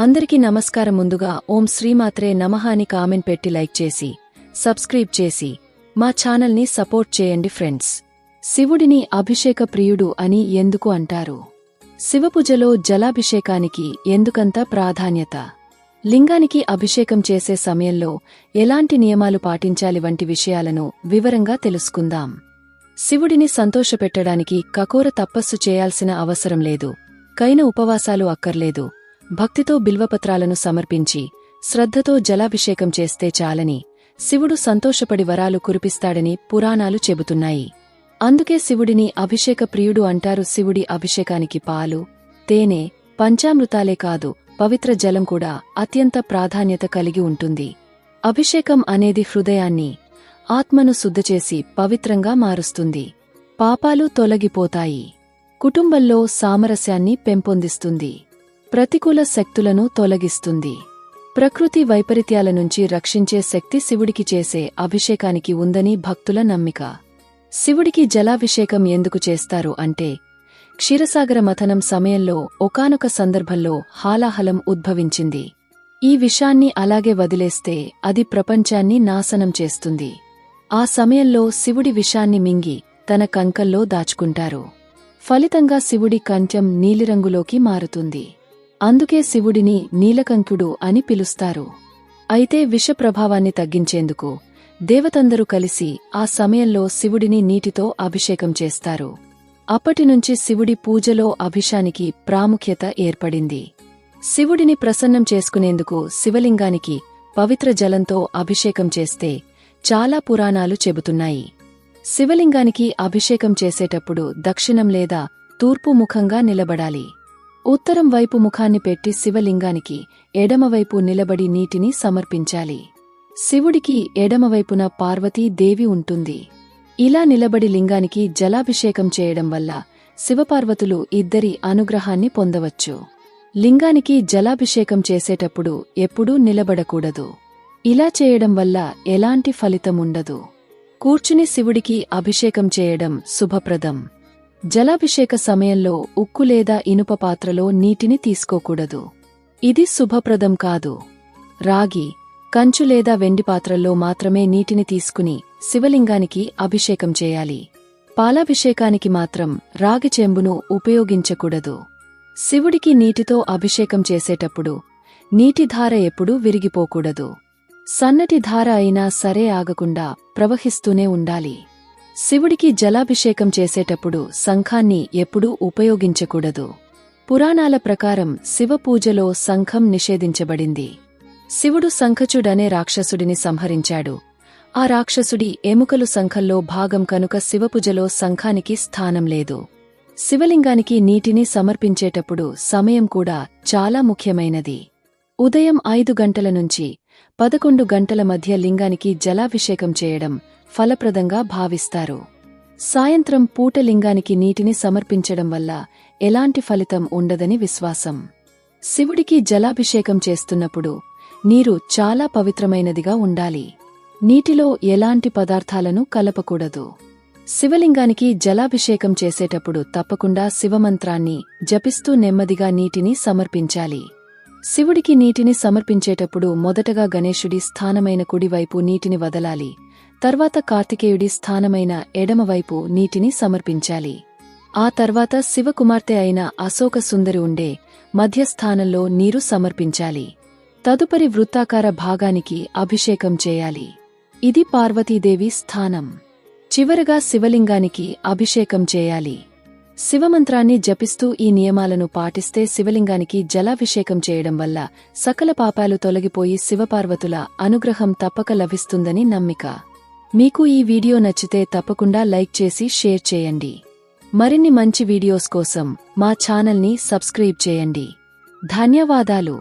అందరికీ నమస్కారం ముందుగా ఓం శ్రీమాత్రే నమహాని కామెంట్ పెట్టి లైక్ చేసి సబ్స్క్రైబ్ చేసి మా ఛానల్ని సపోర్ట్ చేయండి ఫ్రెండ్స్. శివుడిని అభిషేక ప్రియుడు అని ఎందుకు అంటారు? శివపూజలో జలాభిషేకానికి ఎందుకంత ప్రాధాన్యత? లింగానికి అభిషేకం చేసే సమయంలో ఎలాంటి నియమాలు పాటించాలి వంటి విషయాలను వివరంగా తెలుసుకుందాం. శివుడిని సంతోషపెట్టడానికి కకోర తపస్సు చేయాల్సిన అవసరం లేదు. కైన ఉపవాసాలు అక్కర్లేదు. భక్తితో బిల్వపత్రాలను సమర్పించి శ్రద్ధతో జలాభిషేకం చేస్తే చాలని శివుడు సంతోషపడి వరాలు కురిపిస్తాడని పురాణాలు చెబుతున్నాయి. అందుకే శివుడిని అభిషేక ప్రియుడు అంటారు శివుడి అభిషేకానికి పాలు తేనె పంచామృతాలే కాదు పవిత్ర జలం కూడా అత్యంత ప్రాధాన్యత కలిగి ఉంటుంది. అభిషేకం అనేది హృదయాన్ని ఆత్మను శుద్ధచేసి పవిత్రంగా మారుస్తుంది. పాపాలు తొలగిపోతాయి. కుటుంబంలో సామరస్యాన్ని పెంపొందిస్తుంది. ప్రతికూల శక్తులను తొలగిస్తుంది. ప్రకృతి వైపరీత్యాల నుంచి రక్షించే శక్తి శివుడికి చేసే అభిషేకానికి ఉందని భక్తుల నమ్మిక. శివుడికి జలాభిషేకం ఎందుకు చేస్తారు అంటే క్షీరసాగర మథనం సమయంలో ఒకానొక సందర్భంలో హాలాహలం ఉద్భవించింది. ఈ విషాన్ని అలాగే వదిలేస్తే అది ప్రపంచాన్ని నాశనం చేస్తుంది. ఆ సమయంలో శివుడి విషాన్ని మింగి తన కంకల్లో దాచుకుంటారు. ఫలితంగా శివుడి కంఠం నీలిరంగులోకి మారుతుంది. అందుకే శివుడిని నీలకంకుడు అని పిలుస్తారు. అయితే విషప్రభావాన్ని తగ్గించేందుకు దేవతందరూ కలిసి ఆ సమయంలో శివుడిని నీటితో అభిషేకం చేస్తారు. అప్పటినుంచి శివుడి పూజలో అభిషానికి ప్రాముఖ్యత ఏర్పడింది. శివుడిని ప్రసన్నం చేసుకునేందుకు శివలింగానికి పవిత్ర జలంతో అభిషేకం చేస్తే చాలా పురాణాలు చెబుతున్నాయి. శివలింగానికి అభిషేకం చేసేటప్పుడు దక్షిణం లేదా తూర్పు ముఖంగా నిలబడాలి. ఉత్తరం వైపు ముఖాన్ని పెట్టి శివలింగానికి ఎడమవైపు నిలబడి నీటిని సమర్పించాలి. శివుడికి ఎడమవైపున పార్వతీదేవి ఉంటుంది. ఇలా నిలబడి లింగానికి జలాభిషేకం చేయడం వల్ల శివపార్వతులు ఇద్దరి అనుగ్రహాన్ని పొందవచ్చు. లింగానికి జలాభిషేకం చేసేటప్పుడు ఎప్పుడూ నిలబడకూడదు. ఇలా చేయడం వల్ల ఎలాంటి ఫలితముండదు. కూర్చుని శివుడికి అభిషేకం చేయడం శుభప్రదం. జలాభిషేక సమయంలో ఉక్కు లేదా ఇనుప పాత్రలో నీటిని తీసుకోకూడదు. ఇది శుభప్రదం కాదు. రాగి కంచు లేదా వెండి పాత్రల్లో మాత్రమే నీటిని తీసుకుని శివలింగానికి అభిషేకం చేయాలి. పాలాభిషేకానికి మాత్రం రాగి చెంబును ఉపయోగించకూడదు. శివుడికి నీటితో అభిషేకం చేసేటప్పుడు నీటిధార ఎప్పుడూ విరిగిపోకూడదు. సన్నటి ధార అయినా సరే ఆగకుండా ప్రవహిస్తూనే ఉండాలి. శివుడికి జలాభిషేకం చేసేటప్పుడు శంఖాన్ని ఎప్పుడూ ఉపయోగించకూడదు. పురాణాల ప్రకారం శివపూజలో శంఖం నిషేధించబడింది. శివుడు శంఖచుడనే రాక్షసుడిని సంహరించాడు. ఆ రాక్షసుడి ఎముకలు శంఖంలో భాగం కనుక శివపూజలో శంఖానికి స్థానం లేదు. శివలింగానికి నీటిని సమర్పించేటప్పుడు సమయం కూడా చాలా ముఖ్యమైనది. ఉదయం ఐదు గంటల నుంచి పదకొండు గంటల మధ్య లింగానికి జలాభిషేకం చేయడం ఫలప్రదంగా భావిస్తారు. సాయంత్రం పూట లింగానికి నీటిని సమర్పించడం వల్ల ఎలాంటి ఫలితం ఉండదని విశ్వాసం. శివుడికి జలాభిషేకం చేస్తున్నప్పుడు నీరు చాలా పవిత్రమైనదిగా ఉండాలి. నీటిలో ఎలాంటి పదార్థాలను కలపకూడదు. శివలింగానికి జలాభిషేకం చేసేటప్పుడు తప్పకుండా శివమంత్రాన్ని జపిస్తూ నెమ్మదిగా నీటిని సమర్పించాలి. శివుడికి నీటిని సమర్పించేటప్పుడు మొదటగా గణేశుడి స్థానమైన కుడివైపు నీటిని వదలాలి. తర్వాత కార్తికేయుడి స్థానమైన ఎడమవైపు నీటిని సమర్పించాలి. ఆ తర్వాత శివకుమార్తె అయిన అశోక సుందరి ఉండే మధ్యస్థానంలో నీరు సమర్పించాలి. తదుపరి వృత్తాకార భాగానికి అభిషేకం చేయాలి. ఇది పార్వతీదేవి స్థానం. చివరగా శివలింగానికి అభిషేకం చేయాలి. శివమంత్రాన్ని జపిస్తూ ఈ నియమాలను పాటిస్తే శివలింగానికి జలాభిషేకం చేయడం వల్ల సకల పాపాలు తొలగిపోయి శివపార్వతుల అనుగ్రహం తప్పక లభిస్తుందని నమ్మిక. మీకు ఈ వీడియో నచ్చితే తప్పకుండా లైక్ చేసి షేర్ చేయండి. మరిన్ని మంచి వీడియోస్ కోసం మా ఛానల్ని సబ్స్క్రైబ్ చేయండి. ధన్యవాదాలు.